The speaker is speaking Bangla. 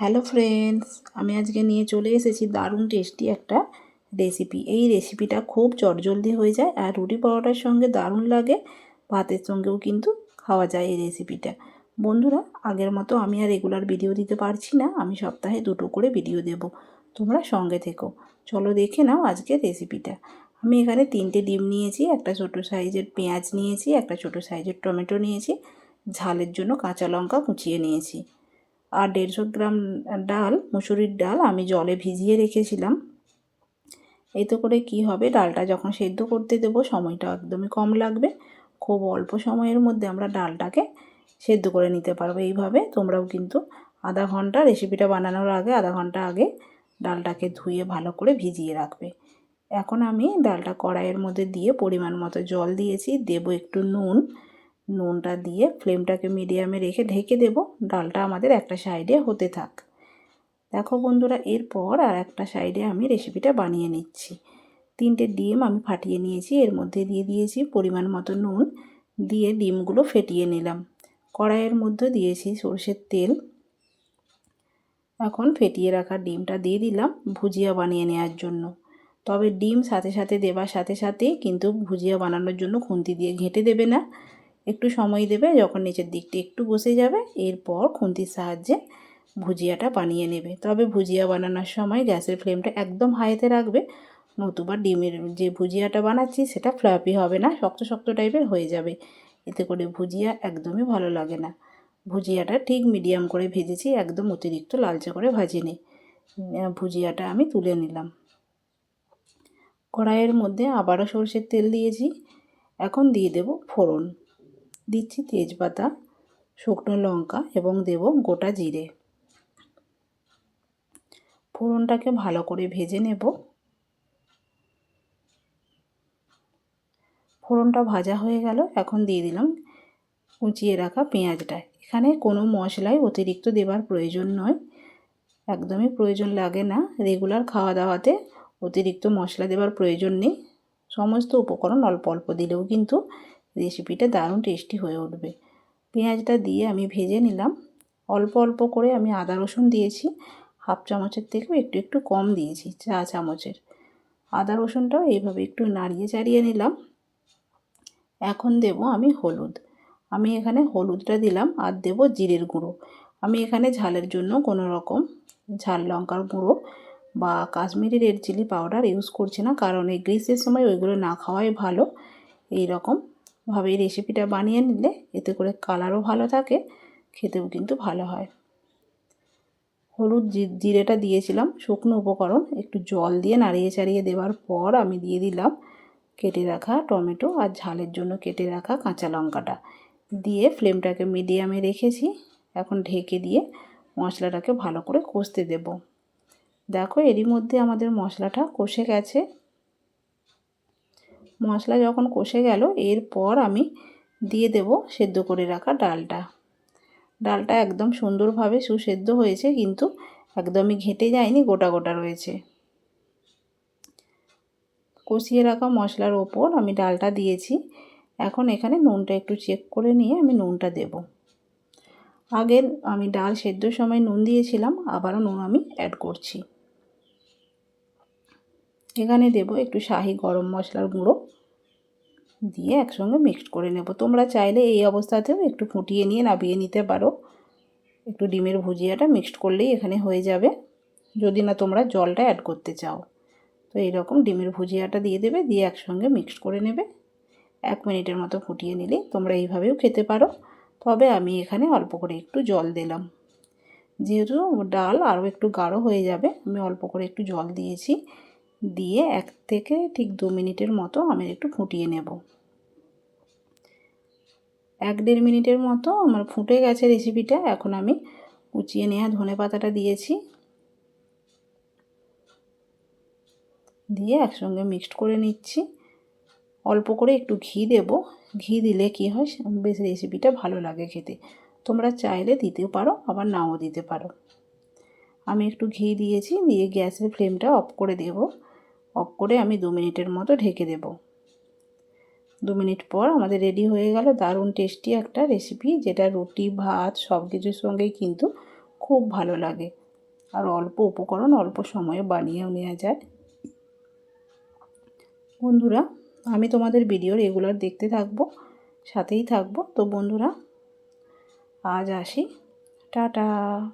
হ্যালো ফ্রেন্ডস আমি আজকে নিয়ে চলে এসেছি দারুণ টেস্টি একটা রেসিপি এই রেসিপিটা খুব চটজলদি হয়ে যায় আর রুটি পরোটার সঙ্গে দারুণ লাগে। ভাতের সঙ্গেও কিন্তু খাওয়া যায় এই রেসিপিটা বন্ধুরা, আগের মতো আমি আর রেগুলার ভিডিও দিতে পারছি না। আমি সপ্তাহে দুটো করে ভিডিও দেব। তোমরা সঙ্গে থেকো। চলো দেখে নাও আজকের রেসিপিটা আমি এখানে তিনটে ডিম নিয়েছি, একটা ছোট সাইজের পেঁয়াজ নিয়েছি, একটা ছোট সাইজের টমেটো নিয়েছি, ঝালের জন্য কাঁচা লঙ্কা কুচিয়ে নিয়েছি। আর দেড়শো গ্রাম ডাল, মুসুরির ডাল আমি জলে ভিজিয়ে রেখেছিলাম। এতে করে কি হবে? ডালটা যখন সেদ্ধ করতে দেব, সময়টা একদমই কম লাগবে। খুব অল্প সময়ের মধ্যে আমরা ডালটাকে সেদ্ধ করে নিতে পারব এইভাবে। তোমরাও কিন্তু আধা ঘণ্টা রেসিপিটা বানানোর আগে, আধা ঘণ্টা আগে ডালটাকে ধুয়ে ভালো করে ভিজিয়ে রাখবে। এখন আমি ডালটা কড়াইয়ের মধ্যে দিয়ে পরিমাণ মতো জল দিয়েছি। দেব একটু নুন। নুনটা দিয়ে ফ্লেমটাকে মিডিয়ামে রেখে ঢেকে দেব। ডালটা আমাদের একটা সাইডে হতে থাক। দেখো বন্ধুরা, এরপর আর একটা সাইডে আমি রেসিপিটা বানিয়ে নিচ্ছি। তিনটে ডিম আমি ফাটিয়ে নিয়েছি, এর মধ্যে দিয়ে দিয়েছি পরিমাণ মতো নুন, দিয়ে ডিমগুলো ফেটিয়ে নিলাম। কড়াইয়ের মধ্যে দিয়েছি সর্ষের তেল। এখন ফেটিয়ে রাখা ডিমটা দিয়ে দিলাম ভুজিয়া বানিয়ে নেওয়ার জন্য। তবে ডিম সাথে সাথে দেবার সাথে সাথে কিন্তু ভুজিয়া বানানোর জন্য খুন্তি দিয়ে ঘেঁটে দেবে না। একটু সময় দেবে, যখন নিচের দিকটি একটু বসে যাবে, এরপর খুন্তির সাহায্যে ভুজিয়াটা বানিয়ে নেবে। তবে ভুজিয়া বানানোর সময় গ্যাসের ফ্লেমটা একদম হাইতে রাখবে। নতুবা ডিমের যে ভুজিয়াটা বানাচ্ছি, সেটা ফ্লাপি হবে না, শক্ত শক্ত টাইপের হয়ে যাবে। এতে করে ভুজিয়া একদমই ভালো লাগে না। ভুজিয়াটা ঠিক মিডিয়াম করে ভেজেছি, একদম অতিরিক্ত লালচে করে ভাজিনি। ভুজিয়াটা আমি তুলে নিলাম। কড়াইয়ের মধ্যে আবারও সর্ষের তেল দিয়েছি। এখন দিয়ে দেব ফোড়ন। দিচ্ছি তেজপাতা, শুকনো লঙ্কা এবং দেব গোটা জিরে। ফোড়নটাকে ভালো করে ভেজে নেব। ফোড়নটা ভাজা হয়ে গেল, এখন দিয়ে দিলাম কুচিয়ে রাখা পেঁয়াজটা। এখানে কোনো মশলাই অতিরিক্ত দেবার প্রয়োজন নয়, একদমই প্রয়োজন লাগে না। রেগুলার খাওয়া দাওয়াতে অতিরিক্ত মশলা দেবার প্রয়োজন নেই। সমস্ত উপকরণ অল্প অল্প দিলেও কিন্তু রেসিপিটা দারুণ টেস্টি হয়ে উঠবে। পেঁয়াজটা দিয়ে আমি ভেজে নিলাম। অল্প অল্প করে আমি আদা রসুন দিয়েছি। হাফ চামচের থেকেও একটু একটু কম দিয়েছি, চা চামচের। আদা রসুনটাও এইভাবে একটু নাড়িয়ে চাড়িয়ে নিলাম। এখন দেব আমি হলুদ। আমি এখানে হলুদটা দিলাম আর দেব জিরের গুঁড়ো। আমি এখানে ঝালের জন্য কোনো রকম ঝাল লঙ্কার গুঁড়ো বা Kashmiri red chilli powder use করছি না, কারণ এই গ্রিসের সময় ওইগুলো না খাওয়াই ভালো। এই রকমভাবে এই রেসিপিটা বানিয়ে নিলে এতে করে কালারও ভালো থাকে, খেতেও কিন্তু ভালো হয়। হলুদ জিরেটা দিয়েছিলাম, শুকনো উপকরণ, একটু জল দিয়ে নাড়িয়ে চাড়িয়ে দেওয়ার পর আমি দিয়ে দিলাম কেটে রাখা টমেটো আর ঝালের জন্য কেটে রাখা কাঁচা লঙ্কাটা। দিয়ে ফ্লেমটাকে মিডিয়ামে রেখেছি, এখন ঢেকে দিয়ে মশলাটাকে ভালো করে কষতে দেব। দেখো এরই মধ্যে আমাদের মশলাটা কষে গেছে। মশলা যখন কষে গেল, এরপর আমি দিয়ে দেব সেদ্ধ করে রাখা ডালটা। ডালটা একদম সুন্দরভাবে সুসেদ্ধ হয়েছে, কিন্তু একদমই ঘেঁটে যায়নি, গোটা গোটা রয়েছে। কষিয়ে রাখা মশলার ওপর আমি ডালটা দিয়েছি। এখন এখানে নুনটা একটু চেক করে নিয়ে আমি নুনটা দেব। আগের আমি ডাল সেদ্ধর সময় নুন দিয়েছিলাম, আবারও নুন আমি অ্যাড করছি। এখানে দেব একটু শাহি গরম মশলার গুঁড়ো দিয়ে একসঙ্গে মিক্সড করে নেব। তোমরা চাইলে এই অবস্থাতেও একটু ফুটিয়ে নিয়ে নাবিয়ে নিতে পারো। একটু ডিমের ভুজিয়াটা মিক্সড করলেই এখানে হয়ে যাবে। যদি না তোমরা জলটা অ্যাড করতে চাও। তো এইরকম ডিমের ভুজিয়াটা দিয়ে দেবে, দিয়ে একসঙ্গে মিক্সড করে নেবে। এক মিনিটের মতো ফুটিয়ে নিলে তোমরা এইভাবেও খেতে পারো। তবে আমি এখানে অল্প করে একটু জল দিলাম। যেহেতু ডাল আরও একটু গাঢ় হয়ে যাবে, আমি অল্প করে একটু জল দিয়েছি। দিয়ে এক থেকে ঠিক দু মিনিটের মতো আমি একটু ফুটিয়ে নেব। এক দেড় মিনিটের মতো আমার ফুটে গেছে রেসিপিটা এখন আমি কুচিয়ে নেওয়া ধনে পাতাটা দিয়েছি। দিয়ে একসঙ্গে মিক্সড করে নিচ্ছি। অল্প করে একটু ঘি দেব। ঘি দিলে কি হয়, বেশ রেসিপিটা ভালো লাগে খেতে। তোমরা চাইলে দিতেও পারো, আবার নাও দিতে পারো। আমি একটু ঘি দিয়েছি, দিয়ে গ্যাসের ফ্লেমটা অফ করে দেব। অফ করে আমি দু মিনিটের মতো ঢেকে দেব। দু মিনিট পর আমাদের রেডি হয়ে গেল দারুণ টেস্টি একটা রেসিপি যেটা রুটি, ভাত সব কিছুর সঙ্গেই কিন্তু খুব ভালো লাগে। আর অল্প উপকরণ, অল্প সময়ে বানিয়েও নেওয়া যায়। বন্ধুরা, আমি তোমাদের ভিডিও রেগুলার দেখতে থাকব, সাথেই থাকব। তো বন্ধুরা, আজ আসি। টাটা!